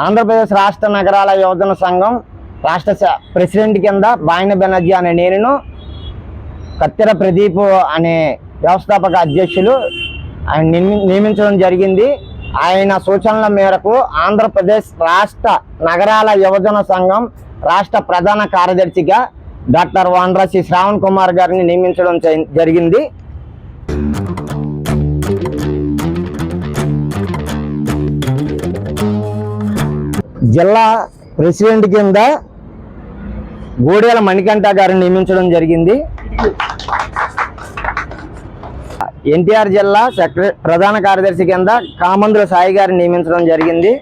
ఆంధ్రప్రదేశ్ రాష్ట్ర నగరాల యువజన సంఘం రాష్ట్ర ప్రెసిడెంట్ కింద బాయిన బెనర్జీ అనే నేను కత్తెర ప్రదీప్ అనే వ్యవస్థాపక అధ్యక్షులు ఆయన నియమించడం జరిగింది. ఆయన సూచనల మేరకు ఆంధ్రప్రదేశ్ రాష్ట్ర నగరాల యువజన సంఘం రాష్ట్ర ప్రధాన కార్యదర్శిగా డాక్టర్ వాండ్రసి శ్రావణ్ కుమార్ గారిని నియమించడం జరిగింది. జిల్లా ప్రెసిడెంట్ కింద గూడెల మణికంఠ గారిని నియమించడం జరిగింది. ఎన్టీఆర్ జిల్లా సెక్రటరీ ప్రధాన కార్యదర్శి కింద కామందుల సాయి గారిని నియమించడం జరిగింది.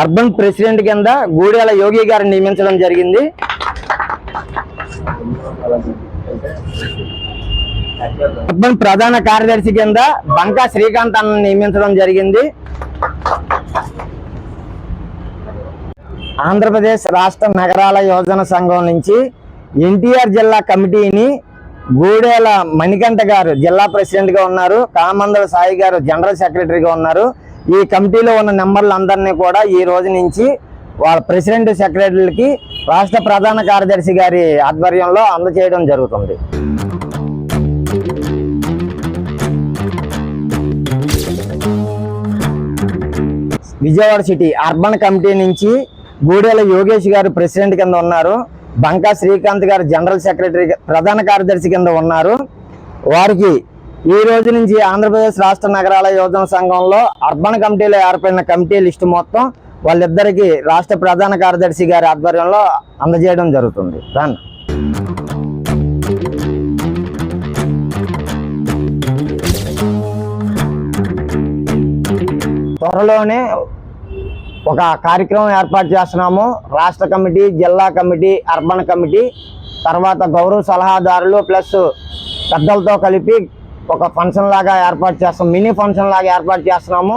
అర్బన్ ప్రెసిడెంట్ కింద గూడెల యోగి గారిని నియమించడం జరిగింది. అర్బన్ ప్రధాన కార్యదర్శి కింద బంకా శ్రీకాంత్ అన్న నియమించడం జరిగింది. ఆంధ్రప్రదేశ్ రాష్ట్ర నగరాల యోజన సంఘం నుంచి ఎన్టీఆర్ జిల్లా కమిటీని గూడేల మణికంఠ గారు జిల్లా ప్రెసిడెంట్గా ఉన్నారు. కామందల సాయి గారు జనరల్ సెక్రటరీగా ఉన్నారు. ఈ కమిటీలో ఉన్న నెంబర్లు అందరినీ కూడా ఈ రోజు నుంచి వాళ్ళ ప్రెసిడెంట్ సెక్రటరీలకి రాష్ట్ర ప్రధాన కార్యదర్శి గారి ఆధ్వర్యంలో అందజేయడం జరుగుతుంది. విజయవాడ సిటీ అర్బన్ కమిటీ నుంచి గూడెల యోగేష్ గారు ప్రెసిడెంట్ కింద ఉన్నారు. బంకా శ్రీకాంత్ గారు జనరల్ సెక్రటరీ ప్రధాన కార్యదర్శి కింద ఉన్నారు. వారికి ఈ రోజు నుంచి ఆంధ్రప్రదేశ్ రాష్ట్ర నగరాల యోజన సంఘంలో అర్బన్ కమిటీలో ఏర్పడిన కమిటీ లిస్టు మొత్తం వాళ్ళిద్దరికీ రాష్ట్ర ప్రధాన కార్యదర్శి గారి ఆధ్వర్యంలో అందజేయడం జరుగుతుంది. రాన్ త్వరలోనే ఒక కార్యక్రమం ఏర్పాటు చేస్తున్నాము. రాష్ట్ర కమిటీ జిల్లా కమిటీ అర్బన్ కమిటీ తర్వాత గౌరవ సలహాదారులు ప్లస్ పెద్దలతో కలిపి ఒక ఫంక్షన్ లాగా ఏర్పాటు చేస్తాం. మినీ ఫంక్షన్ లాగా ఏర్పాటు చేస్తున్నాము.